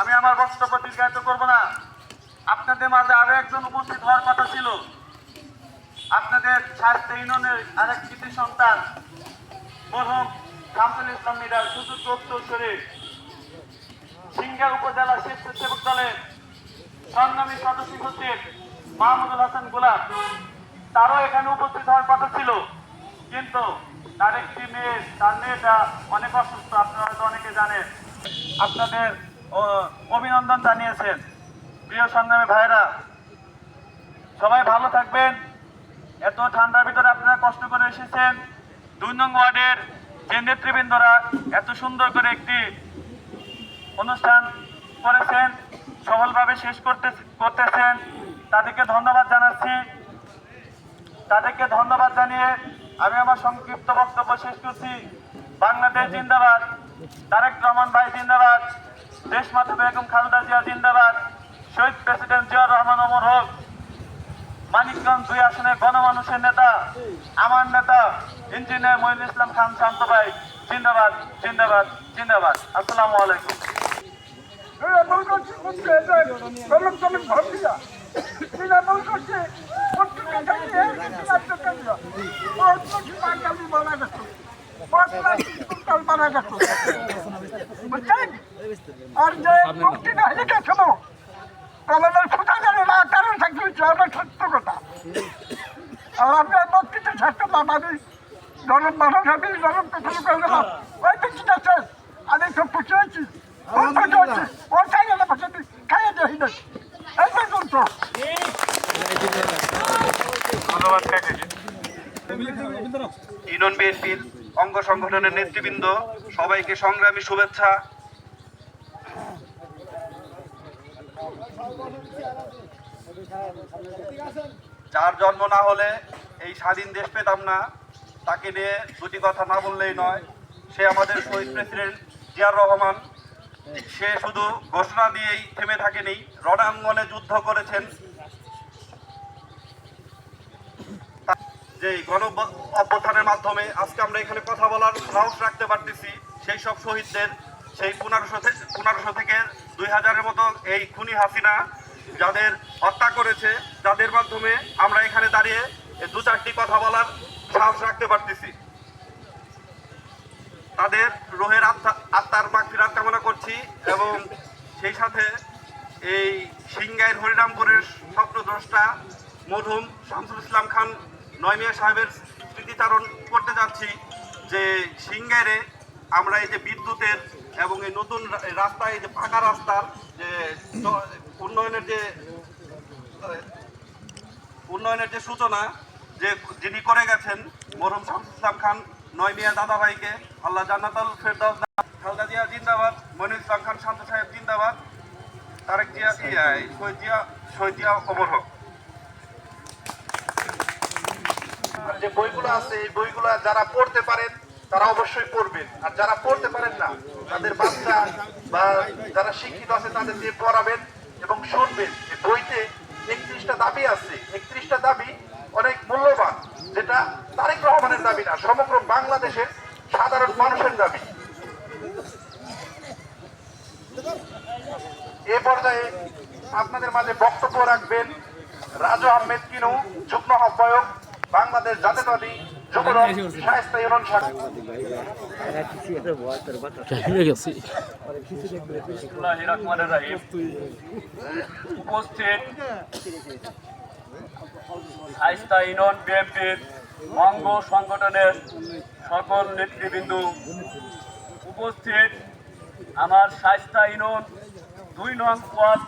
আমি আমার বক্তব্য দীর্ঘায়িত করব না। আপনাদের মাঝে আরও একজন উপস্থিত হওয়ার কথা ছিল। আপনাদের স্বাস্থ্য ইউনিয়নের আরেক কৃতি সন্তান, মরহুম শামসুল ইসলাম মিরার সুযোগ্য উত্তরসূরি সিঙ্গা উপজেলা স্বেচ্ছাসেবক দলের সংগ্রামী সদস্য সচিব মাহমুদুল হাসান গোলাপ। তারও এখানে উপস্থিত হওয়ার কথা ছিল। কিন্তু তার একটি মেয়ে, তার মেয়েটা অনেক অসুস্থ, আপনারা হয়তো অনেকে জানেন। আপনাদের অভিনন্দন জানিয়েছেন। প্রিয় সংগ্রামী ভাইরা, সবাই ভালো থাকবেন। এত ঠান্ডার ভিতরে আপনারা কষ্ট করে এসেছেন। দুই নং ওয়ার্ডের যে নেতৃবৃন্দরা এত সুন্দর করে একটি অনুষ্ঠান করেছেন, সফলভাবে শেষ করতে, করতেছেন, তাদেরকে ধন্যবাদ জানাচ্ছি। তাদেরকে ধন্যবাদ জানিয়ে আমি আমার সংক্ষিপ্ত বক্তব্য শেষ করছি। বাংলাদেশ জিন্দাবাদ। তারেক রহমান ভাই জিন্দাবাদ, দেশমাতা বেগম খালেদা জিয়া জিন্দাবাদ, শহীদ প্রেসিডেন্ট জিয়াউর রহমান অমর হোক, মানিকগঞ্জ দুই আসনের গণমানুষের নেতা, আমার নেতা, ইঞ্জিনিয়ার মহিনুল ইসলাম খান শান্ত ভাই, জিন্দাবাদ জিন্দাবাদ জিন্দাবাদ। আসসালামু আলাইকুম। তৃণমূল মারা গেছে বুঝছেন? আর যে মুক্তিটা হেঁটে ছিল কলমের ফুটা গেল না কারণ হচ্ছে আমার সত্য কথা। আর আমি আর বক্তৃতা ছাড়তে পারব আমি গরম মানুষ আমি গরম কথা করে দেবো ওই ব্যক্তিটা শেষ আমি খুব খুশি হয়েছি। খুব খুশি হয়েছি। ওর খাইয়ে হিন্দে এই পর্যন্ত ধন্যবাদ ইউনিয়ন বিএনপির অঙ্গ সংগঠনের নেতৃবৃন্দ, সবাইকে সংগ্রামী শুভেচ্ছা। যার জন্ম না হলে এই স্বাধীন দেশ পেতাম না, তাকে নিয়ে দুটি কথা না বললেই নয়, সে আমাদের শহীদ প্রেসিডেন্ট জিয়ার রহমান। সে শুধু ঘোষণা দিয়েই থেমে থাকেনি, রণাঙ্গনে যুদ্ধ করেছেন। যে গণ অভ্যুত্থানের মাধ্যমে আজকে আমরা এখানে কথা বলার সাহস রাখতে পারতেছি। সেই সব শহীদদের, সেই পনেরোশো পনেরোশো থেকে দুই হাজারের মতো এই খুনি হাসিনা যাদের হত্যা করেছে যাদের মাধ্যমে আমরা এখানে দাঁড়িয়ে দু চারটি কথা বলার সাহস রাখতে পারতেছি। তাদের রোহের আত্মা, আত্মার মাগফিরাত কামনা করছি এবং সেই সাথে এই সিংগাইর হরিরামপুরের স্বপ্নদ্রষ্টা মধুম শামসুল ইসলাম খান নয়মিয়া সাহেবের স্মৃতিচারণ করতে যাচ্ছি যে সিংগাইরে আমরা এই যে বিদ্যুতের এবং এই নতুন রাস্তায় এই যে পাকা রাস্তার যে উন্নয়নের যে উন্নয়নের যে সূচনা যে যিনি করে গেছেন, মরহুম শামসুল ইসলাম খান নয় মিয়া দাদাভাইকে আল্লাহ জান্নাতুল ফেরদাউস দান। খালেদা জিয়া জিন্দাবাদ, মনির ইসলাম খান, শান্ত সাহেব জিন্দাবাদ, তারেক জিয়া শহীদ জিয়া শহীদ জিয়া অমর হোক যে বইগুলো আছে, এই বইগুলো যারা পড়তে পারেন, তারা অবশ্যই পড়বেন। আর যারা পড়তে পারেন না, তাদের বাচ্চা বা যারা শিক্ষিত আছে, তাদের দিয়ে পড়াবেন এবং শুনবেন বইতে একত্রিশটা দাবি আছে। একত্রিশটা দাবি অনেক মূল্যবান, যেটা তারেক রহমানের দাবি না, সমগ্র বাংলাদেশের সাধারণ মানুষের দাবি। এ পর্যায়ে আপনাদের মাঝে বক্তব্য রাখবেন রাজু আহমেদ কিনু, যুগ্ম আহ্বায়ক। বাংলাদেশ জাতীয়তাবাদী যুবদল শায়স্তা ইউনিয়ন শাখা। উপস্থিত আইস্তা ইউনিয়ন বিএনপির অঙ্গ সংগঠনের সকল নেতৃবৃন্দ উপস্থিত আমার শাইস্তা ইউনিয়ন দুই নং ওয়ার্ড